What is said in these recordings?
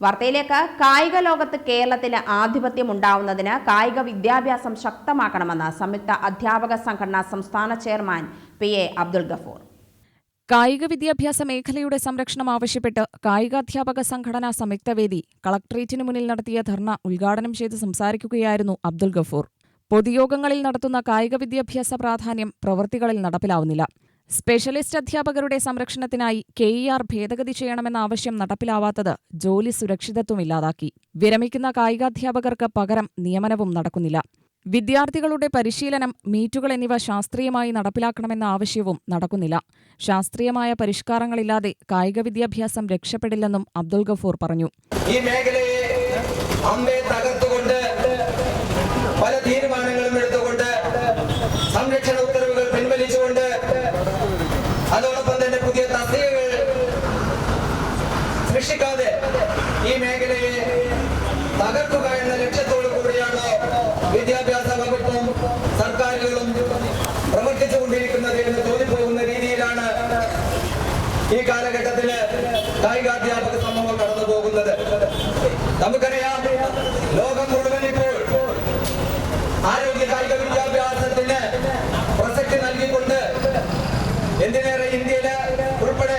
വാർത്തയിലേക്ക് കായിക ലോകത്ത് കേരളത്തിന് ആധിപത്യം ഉണ്ടാവുന്നതിന് കായിക വിദ്യാഭ്യാസം ശക്തമാക്കണമെന്ന് സംയുക്ത അധ്യാപക സംഘടന സംസ്ഥാന chairman P A Abdul Gafoor. കായിക വിദ്യാഭ്യാസ മേഖലയുടെ സംരക്ഷണം ആവശ്യപ്പെട്ട് കായികാധ്യാപക സംഘടനാ സംയുക്തവേദി കളക്ട്രേറ്റിന് മുന്നിൽ നടത്തിയ ധർണ ഉദ്ഘാടനം ചെയ്ത് സംസാരിക്കുകയായിരുന്നു അബ്ദുൾ ഗഫൂർ. പൊതുയോഗങ്ങളിൽ നടത്തുന്ന കായിക വിദ്യാഭ്യാസ പ്രാധാന്യം പ്രവൃത്തികളിൽ നടപ്പിലാവുന്നില്ല. സ്പെഷ്യലിസ്റ്റ് അധ്യാപകരുടെ സംരക്ഷണത്തിനായി കെ ഇ ആർ ഭേദഗതി ചെയ്യണമെന്ന ആവശ്യം നടപ്പിലാവാത്തത് ജോലി സുരക്ഷിതത്വം ഇല്ലാതാക്കി. വിരമിക്കുന്ന കായികാധ്യാപകർക്ക് പകരം നിയമനവും നടക്കുന്നില്ല. വിദ്യാർത്ഥികളുടെ പരിശീലനം മീറ്റുകൾ എന്നിവ ശാസ്ത്രീയമായി നടപ്പിലാക്കണമെന്ന ആവശ്യവും നടക്കുന്നില്ല. ശാസ്ത്രീയമായ പരിഷ്കാരങ്ങളില്ലാതെ കായിക വിദ്യാഭ്യാസം രക്ഷപ്പെടില്ലെന്നും അബ്ദുൾ ഗഫൂർ പറഞ്ഞു. ഈ മേഖലയെ പല തീരുമാനങ്ങളും സൃഷ്ടിക്കാതെ ഈ മേഖലയെ തകർക്കുക എന്ന ലക്ഷ്യത്തോടു കൂടിയാണ് വിദ്യാഭ്യാസ വകുപ്പും സർക്കാരുകളും പ്രവർത്തിച്ചുകൊണ്ടിരിക്കുന്നത് എന്ന് തോന്നിപ്പോകുന്ന രീതിയിലാണ് ഈ കാലഘട്ടത്തിൽ കായികാധ്യാപക സമൂഹം കടന്നു പോകുന്നത്. നമുക്കറിയാം ലോകം മുഴുവൻ ഇപ്പോൾ ആരോഗ്യ കായിക വിദ്യാഭ്യാസത്തിന് പ്രസക്തി നൽകിക്കൊണ്ട് എന്തിനേറെ ഇന്ത്യയിൽ ഉൾപ്പെടെ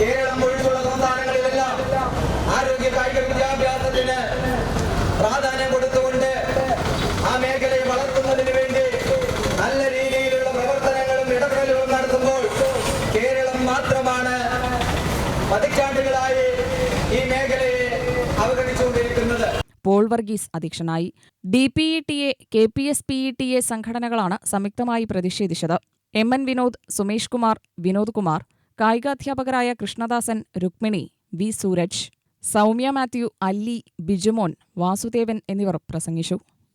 കേരളം ഒഴിച്ചുള്ള സംസ്ഥാനങ്ങളിലെല്ലാം ആരോഗ്യ കായിക വിദ്യാഭ്യാസത്തിന് പ്രാധാന്യം കൊടുത്തുകൊണ്ട് ആ മേഖലയെ വളർത്തുന്നതിന് വേണ്ടി നല്ല രീതിയിലുള്ള പ്രവർത്തനങ്ങളും ഇടപെടലുകളും നടത്തുമ്പോൾ കേരളം മാത്രമാണ് പതിറ്റാണ്ടുകളായി ഈ മേഖലയെ അവഗണിച്ചുകൊണ്ടിരിക്കുന്നത്. പോൾ വർഗീസ് അധ്യക്ഷനായി. D P E T A K P S P E T A സംഘടനകളാണ് സംയുക്തമായി പ്രതിഷേധിച്ചത്. എം എൻ വിനോദ് സുമേഷ് കുമാർ വിനോദ് കുമാർ കായികാധ്യാപകരായ കൃഷ്ണദാസൻ രുക്മിണി വി സൂരജ് സൗമ്യ മാത്യു അല്ലി ബിജുമോൻ വാസുദേവൻ എന്നിവർ പ്രസംഗിച്ചു.